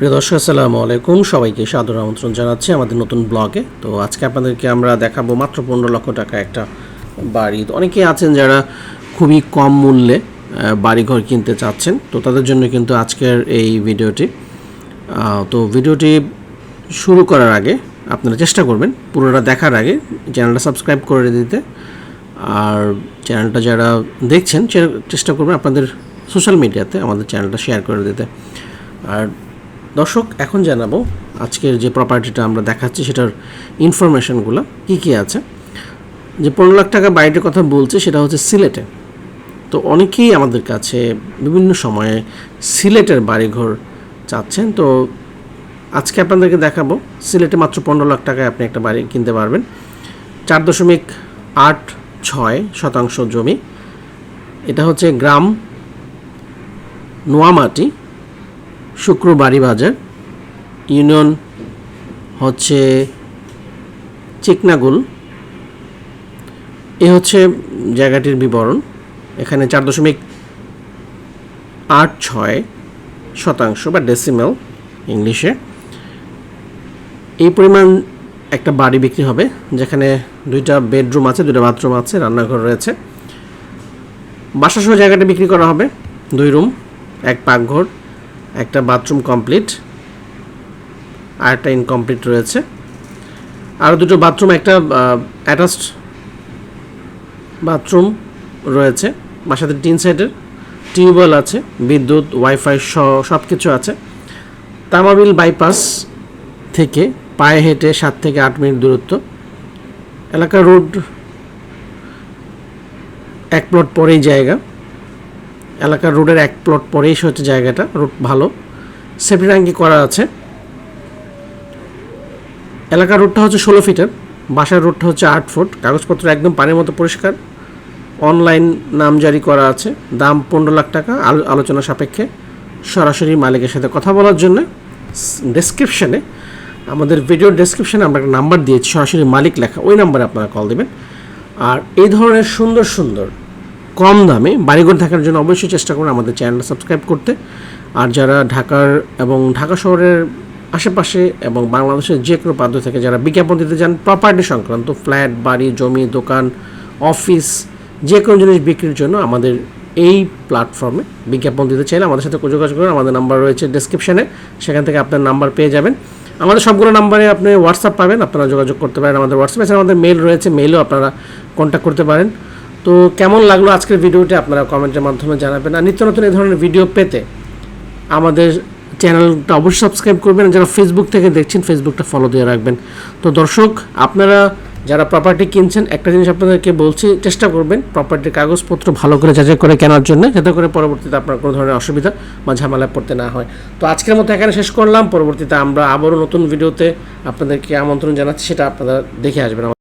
প্রিয় দর্শক, আসসালামু আলাইকুম। সবাইকে সাদর আমন্ত্রণ জানাচ্ছি আমাদের নতুন ব্লগে। তো আজকে আপনাদেরকে আমরা দেখাবো মাত্র পনেরো লক্ষ টাকা একটা বাড়ি। অনেকেই আছেন যারা খুবই কম মূল্যে বাড়িঘর কিনতে চাচ্ছেন। তো তাদের জন্য কিন্তু আজকের এই ভিডিওটি তো ভিডিওটি শুরু করার আগে আপনারা চেষ্টা করবেন পুরোটা দেখার আগে চ্যানেলটা সাবস্ক্রাইব করে দিতে। আর চ্যানেলটা যারা দেখছেন, চেষ্টা করবেন আপনাদের সোশ্যাল মিডিয়াতে আমাদের চ্যানেলটা শেয়ার করে দিতে। আর দর্শক, এখন জানাব আজকের যে প্রপার্টিটা আমরা দেখাচ্ছি, সেটার ইনফরমেশনগুলো কী কী আছে। যে পনেরো লাখ টাকা বাড়িটার কথা বলছে, সেটা হচ্ছে সিলেটে। তো অনেকেই আমাদের কাছে বিভিন্ন সময়ে সিলেটের বাড়িঘর চাচ্ছেন। তো আজকে আপনাদেরকে দেখাবো, সিলেটে মাত্র পনেরো লাখ টাকায় আপনি একটা বাড়ি কিনতে পারবেন। চার দশমিক আট ছয় শতাংশ জমি। এটা হচ্ছে গ্রাম নোয়ামাটি। শুক্রবাড়ি বাজার ইউনিয়ন হচ্ছে চিকনাগুল। এ হচ্ছে জায়গাটির বিবরণ। এখানে চার দশমিক আট ছয় শতাংশ বা ডেসিমেল ইংলিশে। এই পরিমাণ একটা বাড়ি বিক্রি হবে, যেখানে দুইটা বেডরুম আছে, দুইটা বাথরুম আছে, রান্নাঘর রয়েছে। বাসাসহ জায়গাটা বিক্রি করা হবে। দুই রুম, এক পাকঘর একটা বাথরুম কমপ্লিট আর একটা ইনকমপ্লিট রয়েছে। আর দুটো বাথরুম একটা অ্যাটাচড বাথরুম রয়েছে, বাসাতে টিন সাইডের টিউবওয়েল আছে, বিদ্যুৎ ওয়াইফাই সহ সব কিছু আছে। তামাবিল বাইপাস থেকে পায়ে হেঁটে সাত থেকে আট মিনিট দূরত্ব। এলাকা রোড এক প্লট পরেই জায়গা। এলাকার রোডের এক প্লট পরেই হচ্ছে জায়গাটা, রোড ভালো। সেফটি ট্যাঙ্কি করা আছে। এলাকার রোডটা হচ্ছে ষোলো ফিটের, বাসার রোডটা হচ্ছে আট ফুট, কাগজপত্র একদম পানির মতো পরিষ্কার। অনলাইন নাম জারি করা আছে, দাম পনেরো লাখ টাকা, আলো- আলোচনা সাপেক্ষে। সরাসরি মালিকের সাথে কথা বলার জন্য ডেসক্রিপশানে আমাদের ভিডিওর ডেসক্রিপশানে আমরা একটা নাম্বার দিয়েছি, সরাসরি মালিক লেখা, ওই নাম্বারে আপনারা কল দেবেন। আর এই ধরনের সুন্দর সুন্দর কম দামে বাড়িঘর থাকার জন্য অবশ্যই চেষ্টা করুন আমাদের চ্যানেলটা সাবস্ক্রাইব করতে। আর যারা ঢাকার এবং ঢাকা শহরের আশেপাশে এবং বাংলাদেশের যে কোনো প্রান্ত থেকে যারা বিজ্ঞাপন দিতে চান প্রপার্টি সংক্রান্ত ফ্ল্যাট বাড়ি, জমি, দোকান অফিস যে কোনো জিনিস বিক্রির জন্য আমাদের এই প্ল্যাটফর্মে বিজ্ঞাপন দিতে চাইলে আমাদের সাথে যোগাযোগ করুন। আমাদের নাম্বার রয়েছে ডেসক্রিপশানে সেখান থেকে আপনার নাম্বার পেয়ে যাবেন। আমাদের সবগুলো নাম্বারে আপনি হোয়াটসঅ্যাপ পাবেন, আপনারা যোগাযোগ করতে পারেন আমাদের হোয়াটসঅ্যাপ আমাদের মেল রয়েছে মেলও আপনারা কন্ট্যাক্ট করতে পারেন। তো কেমন লাগল আজকের ভিডিওটি আপনারা কমেন্টের মাধ্যমে জানাবেন। আর নিত্য নতুন এই ধরনের ভিডিও পেতে আমাদের চ্যানেলটা অবশ্যই সাবস্ক্রাইব করবেন যারা ফেসবুক থেকে দেখছেন ফেসবুকটা ফলো দিয়ে রাখবেন। তো দর্শক, আপনারা যারা প্রপার্টি কিনছেন, একটা জিনিস আপনাদেরকে বলছি, চেষ্টা করবেন প্রপার্টির কাগজপত্র ভালো করে যাচাই করে কেনার জন্য, যাতে করে পরবর্তীতে আপনার কোনো ধরনের অসুবিধা বা ঝামেলায় পড়তে না হয়। তো আজকের মতো এখানে শেষ করলাম। পরবর্তীতে আমরা আবারও নতুন ভিডিওতে আপনাদেরকে আমন্ত্রণ জানাচ্ছি, সেটা আপনারা দেখে আসবেন।